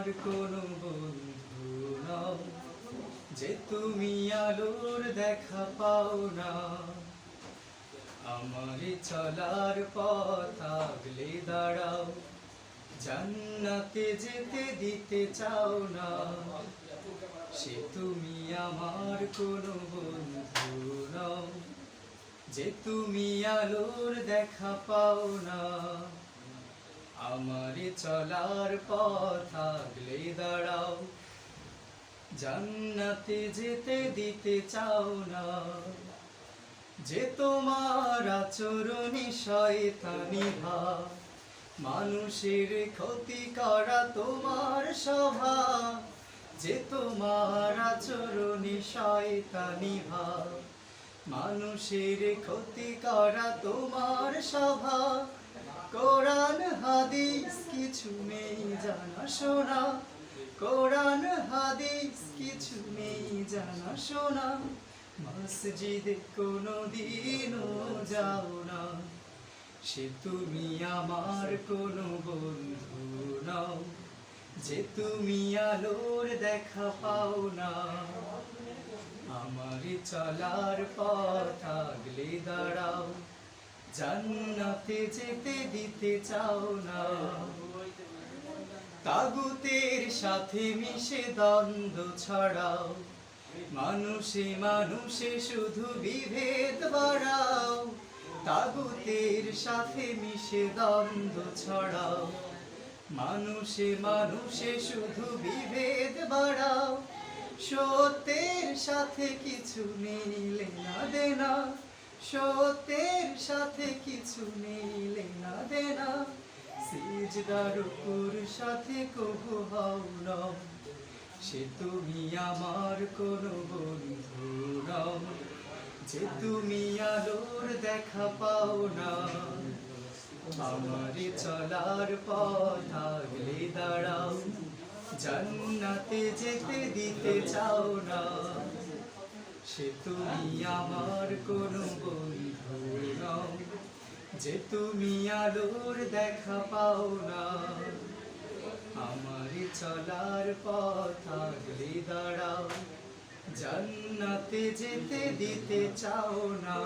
আমার কোনো বন্ধু নাও, যে তুমি আলোর দেখা পাও না। আমার চলার পথ আগলে দাঁড়াও, জান্নাতে যেতে দিতে চাও না। সে তুমি আমার কোনো বন্ধু নাও, যে তুমি আলোর দেখা পাও না। আমার চলার পথ আগলে দাঁড়াও। জান্নাতে যেতে দিতে চাও না। যে তোমার আচরণে শয়তানি ভাব, মানুষের ক্ষতি করা তোমার স্বভাব। যে তোমার আচরণে শয়তানি ভাব, মানুষের ক্ষতি করা তোমার স্বভাব। কোরআন, হাদিস কিছু নেই জানা শোনা। কোরআন, হাদিস কিছু নেই জানা শোনা। মসজিদে কোনো দিনও যাও না। সে তুমি আমার কোনো বন্ধু নাও। যে তুমি আলোর দেখা পাও না। আমার চলার পথ আগলে দাঁড়াও। জান্নাতে যেতে দিতে চাও না। তাগুতের সাথে মিশে দ্বন্দ্ব ছড়াও। মানুষে মানুষে শুধু বিভেদ বাড়াও। তাগুতের সাথে মিশে দ্বন্দ্ব ছড়াও। মানুষে মানুষে শুধু বিভেদ বাড়াও। সত্যের সাথে কিছু মিলে না দেনা। সত্যের সাথে কিছু নিলে না দেনা। সিজদার উপর সাথে কবু হও না। সে তুমি আমার কোনো বন্ধু নাও যে তুমি আলোর দেখা পাও না। আমার চলার পথ আগলে দাঁড়াও। জান্নাতে যেতে দিতে চাও না। সে তুমি আমার কোনো যে তুমি আলোর দেখা পাও না আমার চলার পথ আগলে দাঁড়াও, জান্নাতে যেতে দিতে চাও না।